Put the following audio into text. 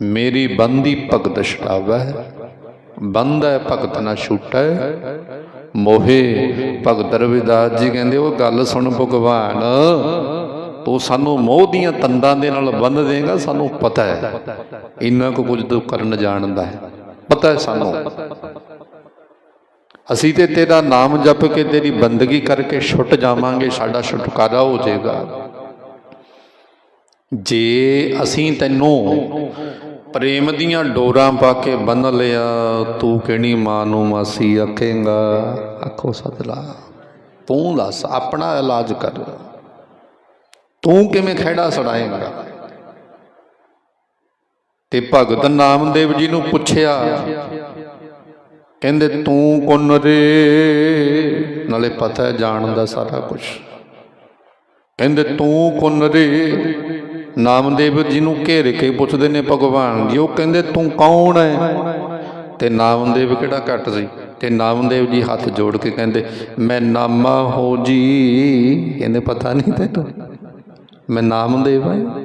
ਮੇਰੀ ਬੰਦੀ ਭਗਤ ਛਡਾਵੈ ਬੰਦਾ ਭਗਤ ਨਾ ਛੂਟੈ। ਮੋਹੇ ਭਗਤ ਰਵਿਦਾਸ ਜੀ ਕਹਿੰਦੇ, ਉਹ ਗੱਲ ਸੁਣ ਭਗਵਾਨ, ਤੂੰ ਸਾਨੂੰ ਮੋਹ ਦੀਆਂ ਤੰਦਾਂ ਦੇ ਨਾਲ ਬੰਨ ਦੇਗਾ, ਸਾਨੂੰ ਪਤਾ ਹੈ। ਇੰਨਾ ਕੁ ਕੁਝ ਤੂੰ ਕਰਨ ਜਾਣਦਾ ਹੈ। ਪਤਾ ਹੈ ਸਾਨੂੰ। ਅਸੀਂ ਤੇ ਤੇਰਾ ਨਾਮ ਜਪ ਕੇ ਤੇਰੀ ਬੰਦਗੀ ਕਰਕੇ ਛੁੱਟ ਜਾਵਾਂਗੇ, ਸਾਡਾ ਛੁਟਕਾਰਾ ਹੋ ਜਾਏਗਾ। ਜੇ ਅਸੀਂ ਤੈਨੂੰ ਪ੍ਰੇਮ ਦੀਆਂ ਡੋਰਾਂ ਪਾ ਕੇ ਬੰਨ ਲਿਆ, ਤੂੰ ਕਿਹੜੀ ਮਾਂ ਨੂੰ ਮਾਸੀ ਆਖੇਂਗਾ? ਆਖੋ ਸਤਲਾ ਤੂੰ ਦੱਸ, ਆਪਣਾ ਇਲਾਜ ਕਰ। ਤੂੰ ਕਿਵੇਂ ਖਹਿੜਾ ਛੜਾਏਂਗਾ ਤੇ ਭਗਤ ਨਾਮਦੇਵ ਜੀ ਨੂੰ ਪੁੱਛਿਆ, ਕਹਿੰਦੇ, ਤੂੰ ਕੋਨ ਰੇ? ਨਾਲੇ ਪਤਾ ਹੈ, ਜਾਣਦਾ ਸਾਰਾ ਕੁਝ ਕਹਿੰਦੇ, ਤੂੰ ਕੋਨ ਰੇ? ਨਾਮਦੇਵ ਜੀ ਨੂੰ ਘੇਰ ਕੇ ਪੁੱਛਦੇ ਨੇ, ਭਗਵਾਨ ਜੀ, ਉਹ ਕਹਿੰਦੇ, ਤੂੰ ਕੌਣ ਹੈ ਤੇ ਨਾਮਦੇਵ ਕਿਹੜਾ ਘੱਟ ਸੀ? ਤੇ ਨਾਮਦੇਵ ਜੀ ਹੱਥ ਜੋੜ ਕੇ ਕਹਿੰਦੇ, ਮੈਂ ਨਾਮਾ ਹੋ ਜੀ। ਇਹਨੇ ਪਤਾ ਨਹੀਂ ਤੈਨੂੰ? ਮੈਂ ਨਾਮਦੇਵ ਹਾਂ